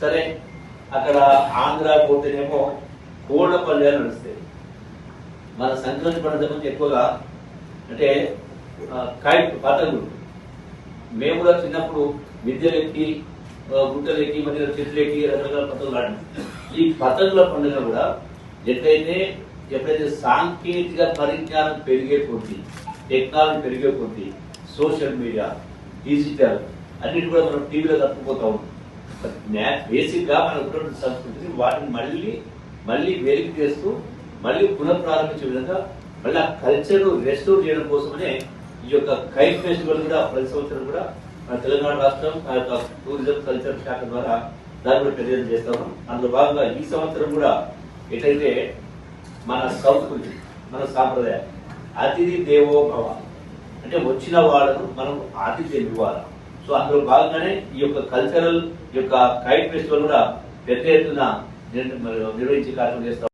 సరే అక్కడ ఆంధ్ర పోతేనేమో కోళ్ళ పల్లెలు నడుస్తాయి. మన సంక్రాంతి పండుగ గురించి ఎక్కువగా అంటే ఆ, కైట్ పతంగులు మేము కూడా చిన్నప్పుడు విద్యలెక్కి ఆ, గుట్టలెక్కి మధ్య చెట్లెక్కి రకరకాల పతంగులు ఆడినాం. ఈ పతంగుల పండుగ కూడా ఎట్లయితే ఎప్పుడైతే సాంకేతిక పరిజ్ఞానం పెరిగే కొద్దీ టెక్నాలజీ పెరిగే కొద్దీ సోషల్ మీడియా డిజిటల్ అన్నిటి కూడా మనం టీవీలో తప్పిపోతూ ఉంటాం బేసిక్గా మన ఉన్నటువంటి సంస్కృతిని వాటిని మళ్ళీ మళ్ళీ వేలికి చేస్తూ మళ్ళీ పునఃప్రారంభించే విధంగా మళ్ళీ ఆ కల్చర్ రెస్టోర్ చేయడం కోసమనే ఈ యొక్క కైట్ ఫెస్టివల్ కూడా ప్రతి సంవత్సరం కూడా మన తెలంగాణ రాష్ట్రం ఆ యొక్క టూరిజం కల్చర్ శాఖ ద్వారా దాన్ని కూడా ప్రజలు చేస్తాము అందులో భాగంగా ఈ సంవత్సరం కూడా ఎటైతే మన సంస్కృతి మన సాంప్రదాయం అతిథి దేవో భవ అంటే వచ్చిన వాళ్ళను మనం ఆతిథ్యం ఇవ్వాలి. సో అందులో భాగంగానే ఈ యొక్క కల్చరల్ ఈ యొక్క కైట్ ఫెస్టివల్ కూడా పెద్ద ఎత్తున నిర్వహించే కార్యక్రమం చేస్తాం